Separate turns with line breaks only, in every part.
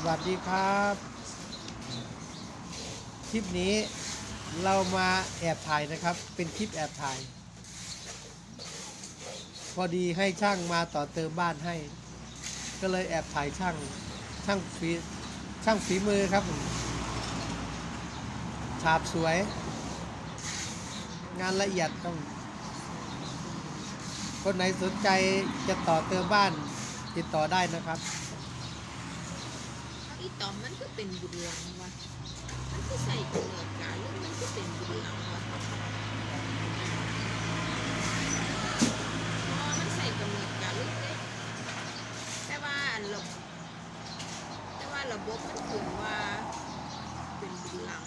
สวัสดีครับ คลิปนี้เรามาแอบถ่ายนะครับ เป็นคลิปแอบถ่าย พอดีให้ช่างมาต่อเติมบ้านให้ ก็เลยแอบถ่ายช่างช่างฝีช่างฝีมือครับฉาบสวย งานละเอียดครับคนไหนสนใจจะต่อเติมบ้านติดต่อได้นะครับ
เอาอีตอมมันก็ เป็นบุญหลังวะมันก็ใส่กำเนิดกาหรือมันก็เป็นบุญหลังวะอ๋อมันใส่กำเนิดกาลึกเลยแต่ว่าอันระบแต่ว่าระบบมันถึงว่าเป็นบุญหลัง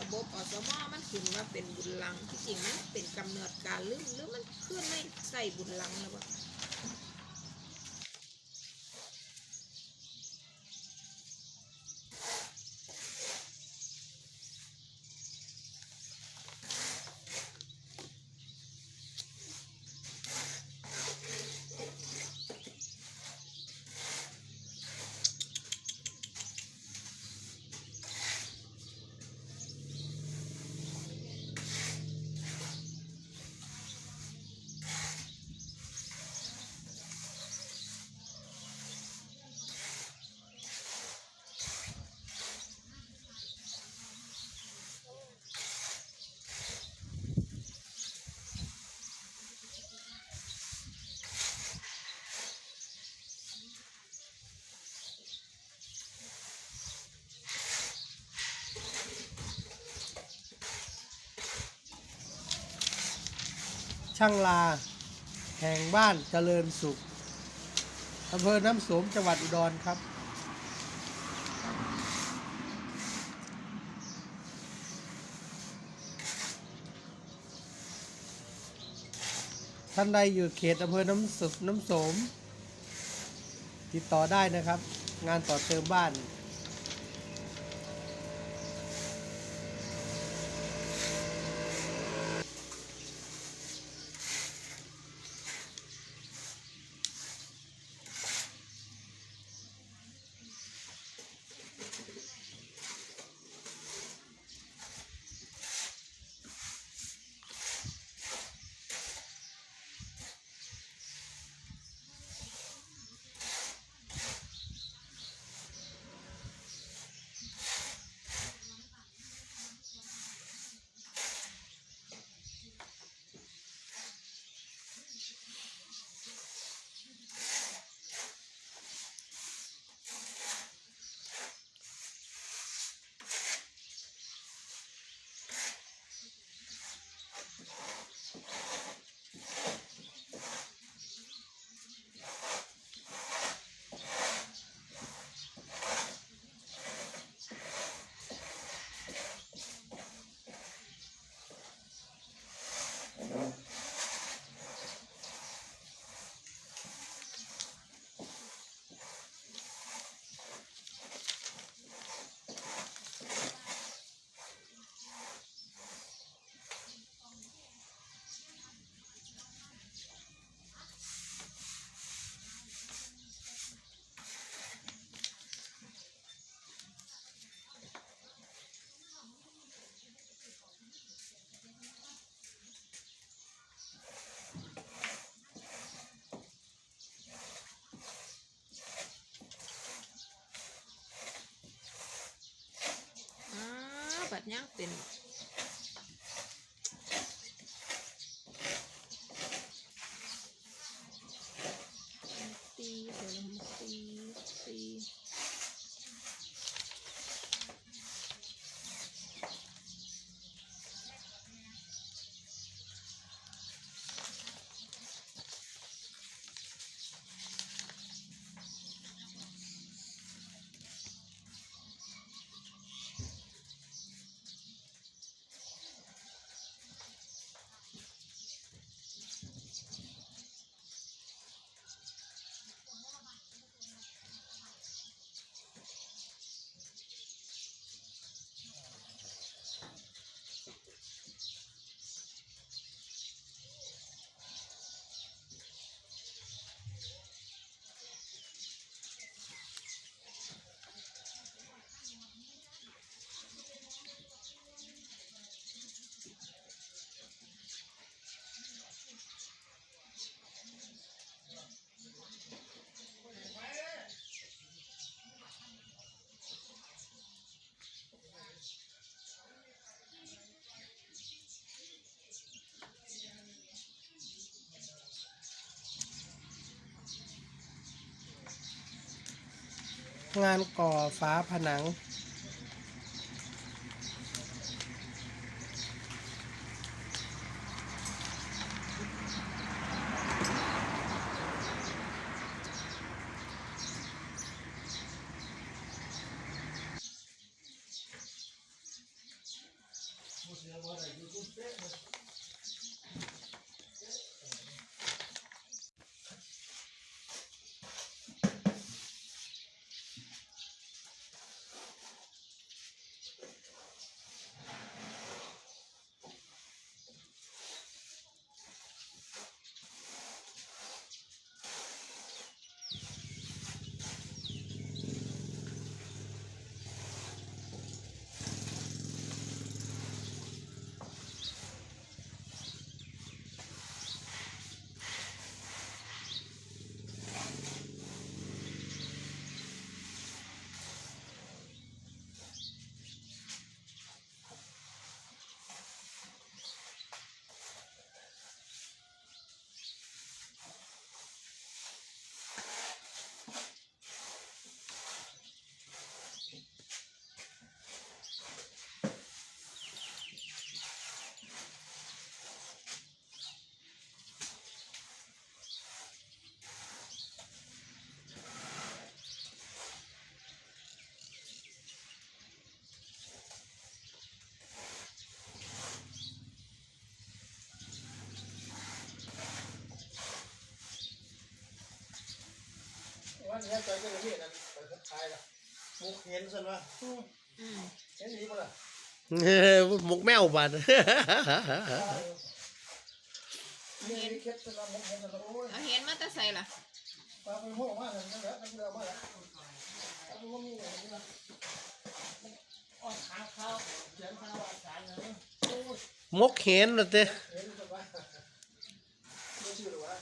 ระบบอสมอมันขึ้นว่าเป็นบุญหลังที่จริงมันเป็นกำเนิดการลืมหรือมันขึ้นไม่ใส่บุญหลังแล้ววะ
ช่างลา แห่งบ้านเจริญสุขอำเภอน้ำโสมจังหวัดอุดรครับ ท่านใดอยู่เขตอำเภอน้ำสน้ำโสม ติดต่อได้นะครับ งานต่อเติมบ้าน
อบัดย่างเป็น
งานก่อฝาผนัง ว่าเนี่ยใจก็เลยพี่นั่นไปทักทายละมุกเห็นสิวะ
อืม
เห็นดีป่ะล่ะ
เออหมกแมวบาด
เห็น
เห็นเคล็ดสิวะมุกเห็นสิวะโอ้ย
เอาเห็นมาแต่ใส่ล่ะ
ปลาเป็นหัวมากเลยนั่นแหละนั่นเดียวมาแล้วปลาเป็นหัวมีอะไรนี่ล่ะอ่อนขาข้าวเสียงข้าวอ่อนสายเนอะโอ้ย
หมกเห็นนะเต้
เห็นสิวะไม่ชื่อหรอวะ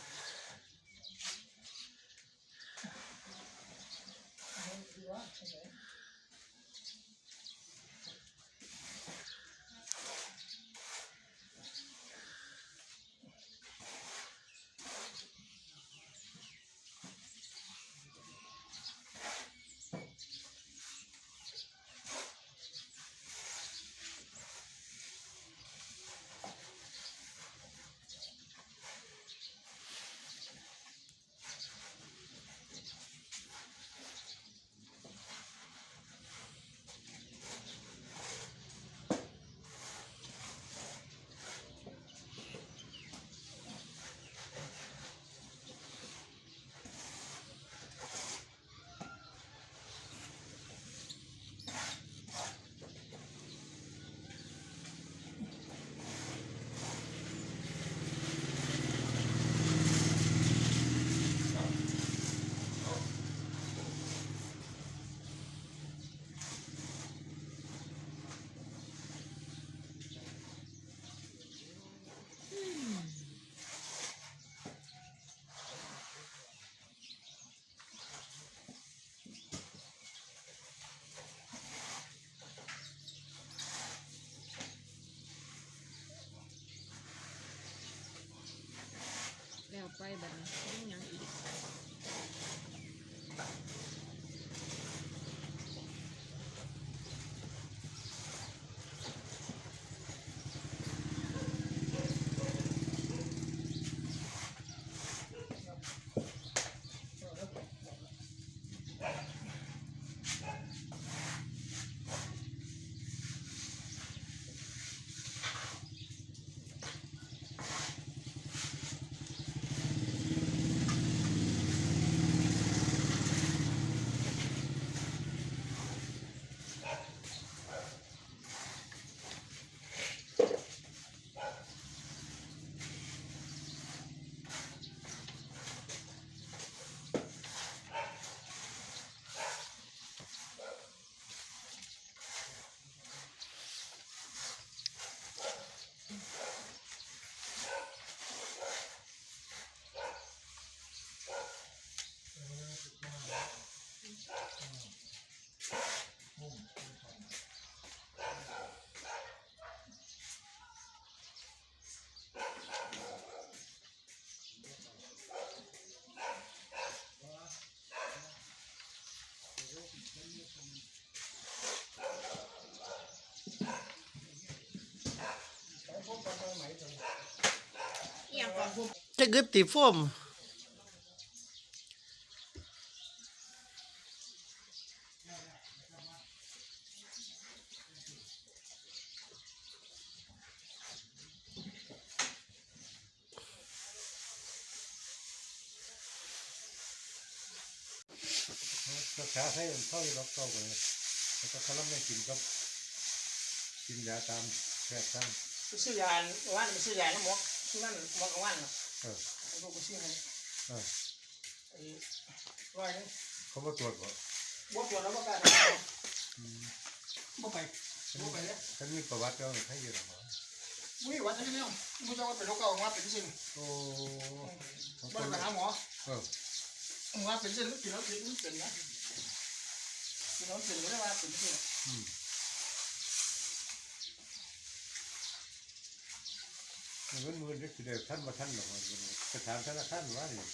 จะกึดตีฟ้ม
รักษาให้เข้าอยู่รอบเก่าเลยแล้วก็เขาล้ำไม่กินก็กินยาตามแพทย์ตาม
ไปซื้อยาว่านซื้อยาน้ำหมกที่นั่นหมกกับว่าน น่ะ
เออ
ลูกไปซื้อให้
เออ
ไอ้ร้อยนึง
เขามาตรวจบ่
บ่ปวดแล้วบ่กล้าทำบ่ไปบ่ไปเนี่ย
ท่านมีประวัติแล้วให้อยู่หรอ
มุ้ยวัดนี่เนี่ยมุ้ยจะว่าเป็นโรคเก่าว่าเป็นสิ่ง
โอ้ของค
บ่
น
ได้ไปหาหมอ
เออ
ว่าเป็นสิ่งกินแล้วกินมันเป็นนะกินแล้วเป็นไม่ได้ว่าเป็นสิ่ง
เงินมือนี่คือเดี๋ยวท่านมาท่านหรอกจะถามธนาคารว่านี่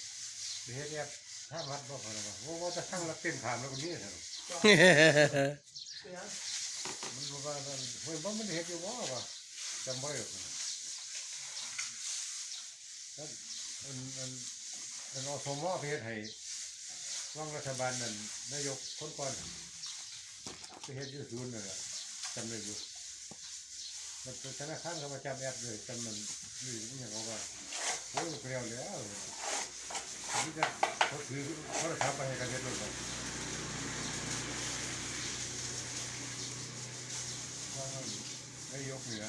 เฮ็ดแอบท่าวัดบ่พอหรอกว่าว่าจะทั้งรับเต็มถามแล้วก็มีเถอะ
เป็นยัง
มันบอกว่าเฮ้ยว่ามันเฮ็ดอยู่ว่าว่าจำบ่ได้หรอกอันอันอันอันอสมอเฮ็ดให้ว่างรัฐบาลนั่นนายกคนก่อนไปเฮ็ดอยู่ศูนย์นั่นแหละจำได้อยู่ มันเป็นธนาคารเขามาจับแอปเลยจำมันนี่นี่อย่างเขาว่าโอ้ยเปรี้ยวแล้วนี่จะเขาถือโทรศัพท์ไปให้กันเฮ็ดเลยว่านายกเหนือ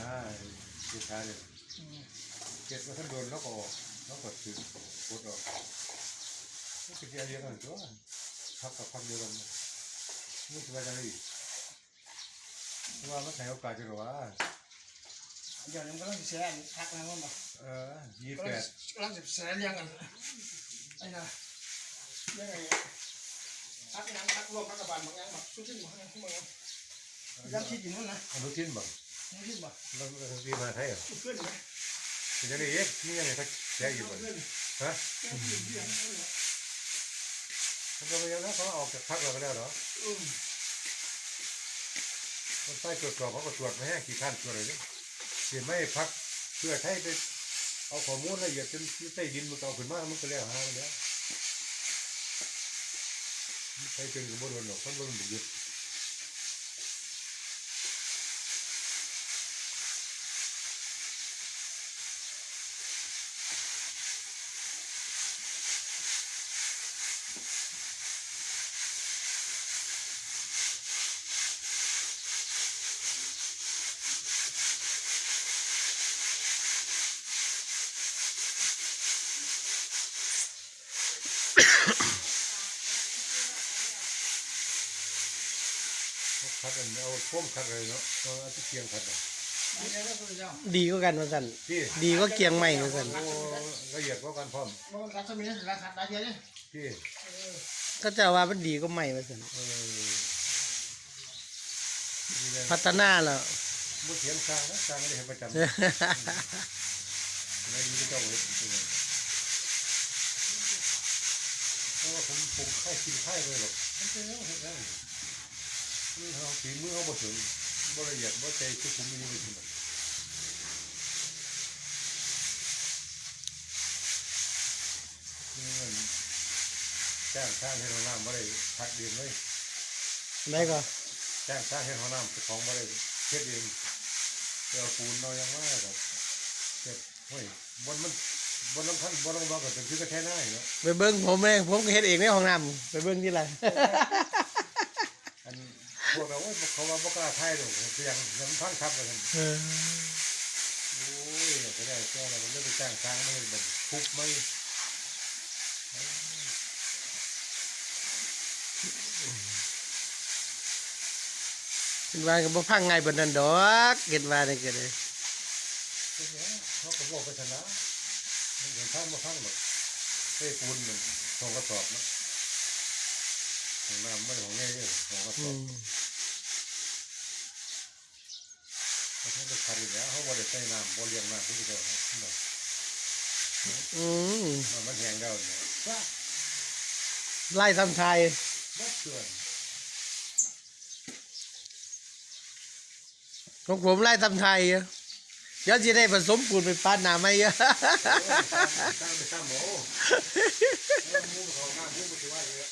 ลูกค้าเนี่ยเก็บมาท่านโดนแล้วก็ออกแล้วก็ถือโคตรออกนี่คือเดียวกันตัวพักกับพักเดียวกันนี่คือว่าจะได้ว่ามันใช้โอกาสจะหรอวะ
เดี๋ยวนี้ก็ต้องเสียทักนะมันบ่
เออยี่
ก็
แปด
ต้องเสียเลี้ยงกันไอ้น่ะยังไงทักยังทักรวมรัฐบาลบางอย่างแบบชุดที่บางอย่างบางอย่างยังคิดอยู่นั่นนะ
อนุทินบ่
ยังคิดบ่
แล้วแล้วที่มาไทยเหรอ
เพื่อนไหม
เป็นยังไงเอ๊ะนี่ยังไงเขาแจ้อยู่บ่
เพื่อน
ฮะ
แก้ที่เพื่อน
มันก็ไม่ยังนะเขาออกจากพักเราไปแล้วเหรอ
อืม
มันไปตรวจสอบเขาก็ตรวจไม่ให้ขี้ข้านตรวจเลยเนี่ย เห็นไหมพักเพื่อให้ไปเอาข้อมูลละเอียดจนใต้ดินมันก็เอาขึ้นมามันก็แล้วหามันแล้วใช้เป็นกับบโดนหรอกท่านบโดนบุกยึด เขาคัดอันเอา พ่วมคัดเลยเนาะเอาเอาที่เคียงคัดอะ
นี่แหละคือเจ้า
ดีก็กันว่าสั่น
พี่
ดีก็เกียงใหม่ว่าสั่น
โอ้ละเอียดกว่ากันพร้อม
บางรัฐมีราคาได้เยอะเนี่ย
พี่
ก็จะว่ามันดีก็ใหม่ว่าสั่น
เออนี่แหละ
พัฒนาแล้ว
มุดเถียงสร้างนะสร้างไม่ได้เห็นประจำไม่ดีก็เจ้าเลยเพราะว่าผมผมค่ายกินค่ายเลยหรอกมันเป็นแล้วเห็นแล้ว นี่เขาฝีมือเขาบ่ถึงบ่ละเอียดบ่ใจคือผมมีไม่ถึงหรอกนี่มันจ้างสร้างให้ห้องน้ำบ่ได้พักเดียนเลย
ได้ก็
จ้างสร้างให้ห้องน้ำเป็นของบ่ได้เฮ็ดเองเดี๋ยวปูนเรายังว่าแบบเฮ็ดเฮ้ยบนมันบนน้ำท่านบนน้ำบ่ก็เป็นคือก็แค่หน้าอยู่เนาะ
ไปเบิ้งผมเองผมก็เฮ็ดเองในห้องน้ำไปเบิ้งที่ไร
อัน พวกเราโอ้ยเขาว่าบ่กล้าถ่ายดอกเสียงยังพังทับกัน
เออ
โอ้ยก็ได้แค่เราเลิกไปจ้างสร้างไม่แบบทุบไม่
เห็นว่าก็บ่พังไงบนนั้นดอกเห็นว่าได้ก็ได้
เขาก็บอกไปชนะมันเห็นพังมาพังหรอกเฮ้ยปูนมันสองกระสอบเนาะ ของน้ำไม่ของง่ายเลยสองกระส
อื
อบ
ม
เขาใช้ไปคัดอีกแล้วเขาบ่ได้ใช้น้ำบ่เลี้ยงน้ำที่เดียวนะแบบ
อืม
มันแห้งแล้วเนี่ยว่า
ไล่ทำไทย
บ่เกิน
ของผมไล่ทำไทยอะเดี๋ยวจะได้ผสมปูนไปปานหนาไม่เยอะ
สร้างไปสร้างหมอแล้วมูเขาหน้ามูมันถือว่าเยอะ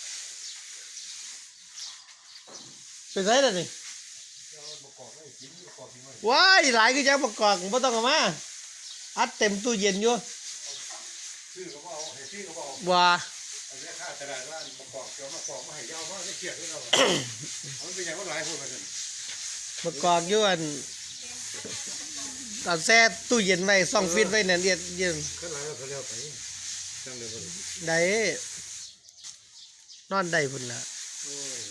ไปใส่แล้วนี่
เราประกอบไม่กินประกอบกินไม่
ว้ายหลายคือจะประกอบบ่ต้องเอามาอัดเต็มตู้เย็นอยู่
ซื้อก็เอาให้ซื้อก็เอา
ว่า
อันนี้ค่าตลาดว่าประกอบเกี่ยวมาประกอบมาให้ยาวมากไม่เกลียดด้วยเรามันเป็นอย่างว่าหลายคนมาจน
ประกอบอยู่อันเอาแช่ตู้เย็นไว้ซ่องฟิตไว้นั่นเอียดเย็น
ขึ้นหลายแล้วเขาเรียกไปจังเลยมัน
ได้นอนได้พุ่นละ
โอ้ย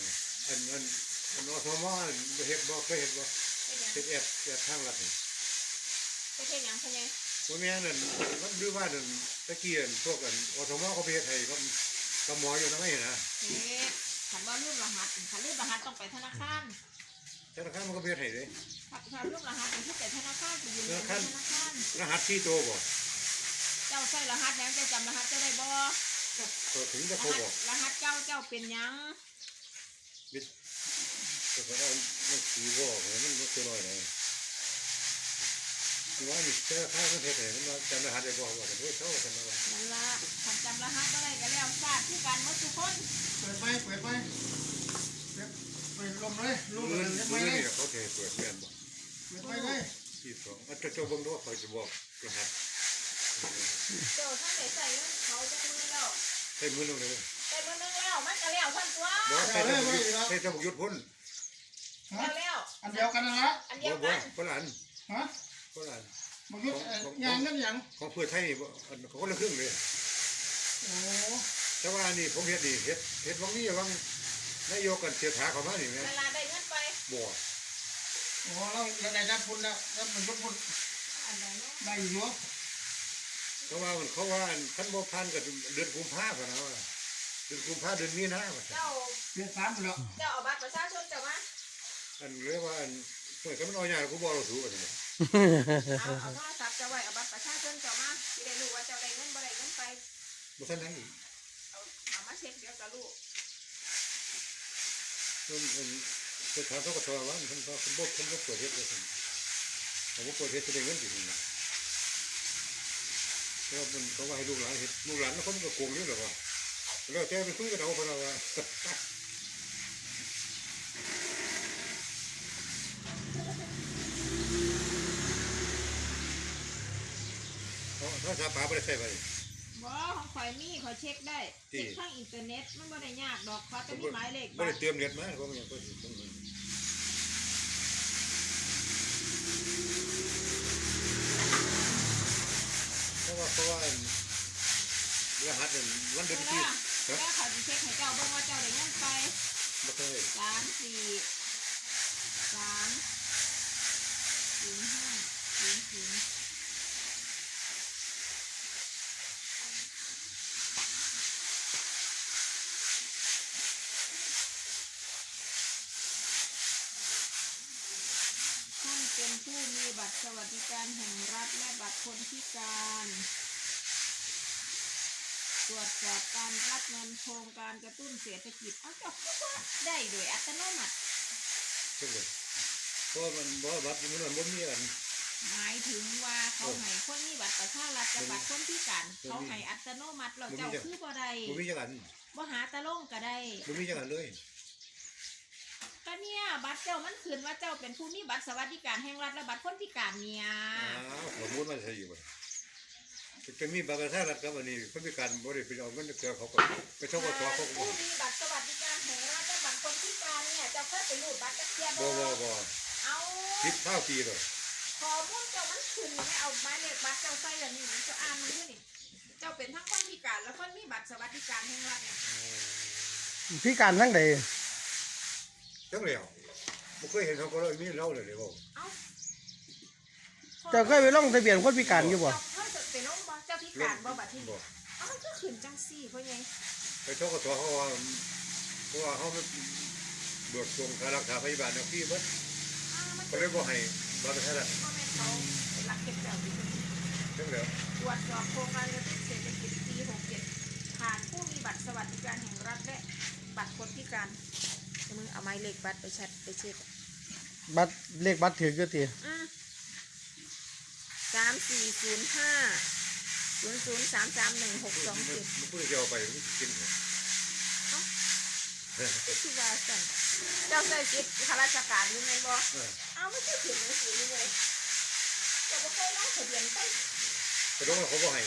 อันอัน อันอสมอเห็ดบ่เคยเห็ดบ่เห็ดแอบแอบทางลัดนี่
ไปเฮ็ดหยังพ่อใหญ่
ว่าแม่นั่นมันดูว่านั่นตะกี้อันพวกอันอสมอเขาไปเฮ็ดให้ก็ก็หมออยู่นะไม่เห็นนะ
เฮ็ดคันว่าลืมรหัสคันลืมรหัสต้องไปธนาคาร
ธนาคารมันก็ไปเฮ็ดให้เลย
ถ้าถ้าลืมรหัสต้องที่ไปธนาคารไปยืนยันธนาคาร
รหัสที่โตบ่
เจ้าใส่รหัสหยังเจ้าจำรหัสเจ้าได้บ่
ก็ถึง
ร
จะโทร
หัส
บอก
รหัสเจ้าเจ้าเป็นหยัง
บิดก็เพราะว่ามันสีบ่มันมันตัวน้อยเลยว่านี่ธนาคารมันเฮ็ดให้มันว่าจำรหัสได้บ่ว่าเฮ้ยเท่ากันนะว่า
นั่นล่ะคันจำรหัสบ่ได้ก็แล้วทราบคือกันหมดทุกคน
เปิดไฟเปิดไฟเปิดเปิดลมเลยลม
มื
เล
อย
เปิดไฟ
มือ
เลย
นี่เขาเทเปิดแม่นบ่
เปิดไฟเลย
ที่สองอันเจ้าเบิ่งดูว่าเขาจะบอกรหัส
เจ้าท่านได้ใส่เงินเขาจักมือแล้ว
ใช้มือลงเลย
ใส่มือนึงแล้วมันก็แล้วท่านตัว
บ่ใช้ตะบุยุใช้ตะบุยุทธ์พ้น
ฮะ
แล้วแล้ว
อันเดียวกันนั่นละ
อันเดี
บ่
ยว
บ่
กัน
คนละอัน
ฮะ
คนละอัน
บางทียางนั่นยัง
ของเพื่อไทยนี่บ่อันเขาคนละครึ่งเลย
โอ้
แต่ว่านี่ผมเฮ็ดนี่เฮ็ดเฮ็ดวังนี้วังนายกกันเสียถาเขามานี่แม่
เวลาได้เงินไป
บ่
โหเราเราได้รับพุ่นแล้วรับเป็นพุ่น
อันใดเนาะ
ได้อยู่
เพราะว่ามันเขาว่าคันบ่พันก็เดือนกุมภาพันธ์นะว่าเดือนกุมภาพันธ์เดือนมีนาว่า
เจ้า
เปลี่ยนสามแล้ว
เจ้าเอาบัตรประชาชนเจ้ามา
อันเรียกว่าอันเมื่อกันมันเอาอย่างกูบ่เราถูกกันนี่
เอาเอาโทรศัพท์เจ้าไว้เอาบัตรประชาชนเจ้ามาสิได้รู้ว่าเจ้าได้เงินบ่ได้เงินไป
บ่ทันนั้นอีก
เอาเอามาเช็คเดี๋ยวจะรู้
มันมันเสียถาเขาก็ทว่ามันเพิ่นเขาบ่เพิ่นบ่เปิดเฮ็ดเลยซั่นเขาบ่เปิดเฮ็ดจะได้เงินสิซั่นเพราะว่ามันเขาว่าให้ลูกหลานเฮ็ดลูกหลานมันคนก็โกงอยู่หรอวะแล้วแต่ไปคุยกับเขาเพราะว่า เขาเขาสาปาไม่ได้ใช่ไหม
บ่ของข่อยมีข่อยเช็คได้
ที่
เช็คทางอินเทอร์เน็ตมันบ่ได้ยากดอกเขาจะมีหมายเลข
ไม่
บั
ได้
ตร
เตรียมเน็ตมาเพราะมันยังก็สิต้องเพราะว่าเพราะว่ารหัสเนี่ยวันเดือน
แล้
ที่
วแล้วข่อยสิเช็คให้เจ้าเบิ่งว่าเจ้าได้เงินไป
ไม่ใช่
สามสี่สามศูนย์ห้าศูนย์ศูนย์ท่านเป็นผู้มีบัตร สวัสดิการแห่งรัฐและบัตรคนพิการ ตรวจสอบการรับเงินโครงการกระตุ้นเศรษฐกิจเอาเจ้าก็ว่าได้โดยอัตโนมัติ
ใช่ไหมเพราะมันบ่บัตรมันมันบ่มีอัน
หมายถึงว่าเขาให้คนมีบัตรประชารัฐกับบัตรคนพิการ
บ่มี
เขาให้อัตโนมัติเรา
บ่มี
เจ้า
จ้ะ
คือบ่ได้
บ่มีจังอัน
บ่หาตะลงก็ได้
บ่มีจังอันเลย
ก็เนี่ยบัตรเจ้ามันขึ้นว่าเจ้าเป็นผู้มีบัตรสวัสดิการแห่งรัฐและบัตรคนพิการเนี่ย
อ้าวข้อมูลมันใช่อยู่บ่จะมีบัตรประชาชนกับอันนี้คนพิการบ่ได้ไปเอาเงินเดือนเขาก็ไปเช่าก็ตัวเขาก็บ่
ผู้มีบัตรสวัสดิการแห่งรัฐและบัตรคนพิการเนี่ยเจ้าเคยไปรูดบัตรกระเทียบ
บ่บ่บ่
เอา
คิดเท่าปีเลย
ข้อมูลเจ้ามันขึ้นไม่เอาหมายเลขบัตรเจ้าใส่แล้วนี่เจ้าอ่านมันด้วยนี่เจ้าเป็นทั้งคนพิการและคนมีบัตรสวัสดิการแห่งรัฐเนี่ย
พิการทั้งใด
จังแล้วบ่เคยเห็นเขาก็เลยมีเล่าเลยเลยบ่
เอ้า
เจ้าเคยไปลงทะเบียนคนพิการอยู่บ่
เจ้าเคยจะเป็นโรคบ่เจ้าพิการบ่บัดที่
บ่
นี่เอ้ามันก็ขึ้นจังซี่เพราะไง
ไปเช่าก็ตัวเขาว่าเพราะว่าเขาไม่เบิกตรงค่ารักษาพยาบาลเนี่ยพี่เบิด
อ้าวมัน
ก็เลยบ่ให้บัตรประชาชน
พ่อแม่เขารักเก็บเจ้าอยู่
จังแล้ว
ตรวจสอบโครงการกระตุ้นเศรษฐกิจปี 67 ผ่านผู้มีบัตรสวัสดิการแห่งรัฐและบัตรคนพิการเดี๋ยว มึงเอาไม้เลขบัตรไปแชทไปเช็ค
บัตรเลขบัตรถือก็ตี
อืมสี่ศูนย์ห้าศูนย์ศูนย์สามสามหนึ่งหกสองเจ็ด
มันพูดเดียวไปมันสิกินเหรอ
ที่ว่าสั่นเจ้าใส่จิตข้าราชการอยู่แม่นบ่
เออ
เอาไม่ใช่ถึงหนังสือเลยเจ้าบ่เคยลงทะเบียนไป
แต่ต้องว่าเขาบ่ให้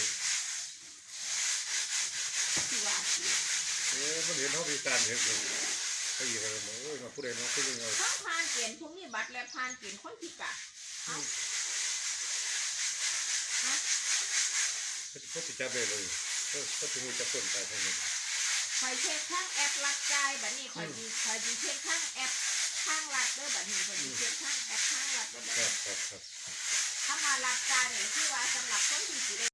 ที่ว่าสิ
โอ้มันเห็นเขาพิการเห็นเลย เขาอีกอะไรมาโอ้ยมาพูดเลยเนาะพูดยังไง
ทั้งผ่านเกณฑ์พวกนี้บัตรและผ่านเกณฑ์คนพิการเอา
เขาติดจับได้เลยเขาเขาถึงจะต้นตายทั้งนั้น
คอยเช็คทั้งแอปรับจ่ายบัดนี้คอยดีคอยดีเช็คทั้งแอปทางรัฐเด้อบัดนี้คอยดีเช็คทั้งแอปทางรัฐเด้อบัด
ครั
นี้
บครับครับ
ถ้ามารับจ่ายเนี่ยที่ว่าสำหรับคนที่สิได้